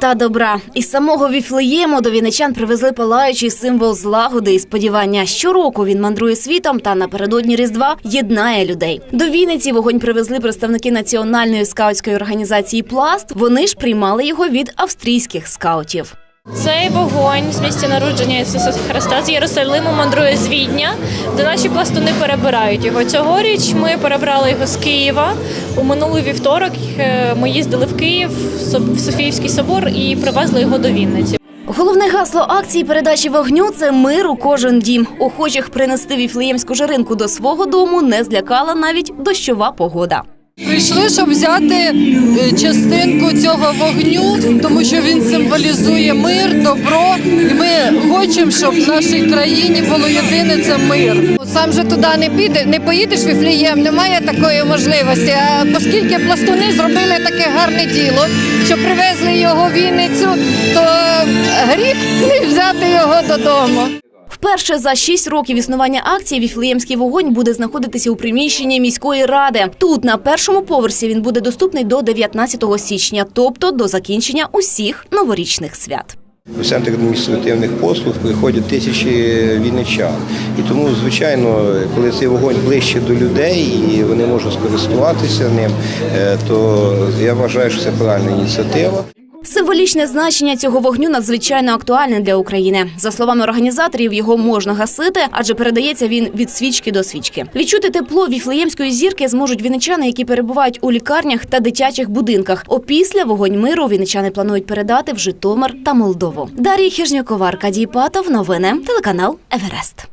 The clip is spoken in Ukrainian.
та добра. Із самого Віфлеєму до віничан привезли палаючий символ злагоди і сподівання. Щороку він мандрує світом та напередодні Різдва єднає людей. До Вінниці вогонь привезли представники національної скаутської організації Пласт. Вони ж приймали його від австрійських скаутів. Цей вогонь з місця народження Ісуса Христа з Єрусалиму мандрує з Відня, де наші пластуни перебирають його. Цьогоріч ми перебрали його з Києва. У минулий вівторок е, ми їздили в Київ в Софіївський собор і привезли його до Вінниці. Головне гасло акції передачі вогню це мир у кожен дім. Охочих принести віфлеємську жаринку до свого дому не злякала навіть дощова погода. Прийшли, щоб взяти е, частинку цього вогню, тому що він символізує мир, добро. І ми хочемо, щоб в нашій країні було єдине це мир. Сам же туди не піде, не поїдеш Віфлієм, немає такої можливості. А оскільки пластуни зробили таке гарне діло, що привезли його в Вінницю, то гріх не взяти його додому. Вперше за шість років існування акції Віфлеємський вогонь буде знаходитися у приміщенні міської ради. Тут на першому поверсі він буде доступний до 19 січня, тобто до закінчення усіх новорічних свят. В центр адміністративних послуг приходять тисячі вінничан. І тому, звичайно, коли цей вогонь ближче до людей і вони можуть скористуватися ним, е, то я вважаю, що це правильна ініціатива. Символічне значення цього вогню надзвичайно актуальне для України. За словами організаторів, його можна гасити, адже передається він від свічки до свічки. Відчути тепло віфлеємської зірки зможуть вінничани, які перебувають у лікарнях та дитячих будинках. Опісля вогонь миру вінничани планують передати в Житомир та Молдову. Дар'я Хижнякова, Аркадій Патов. Новини телеканал Еверест.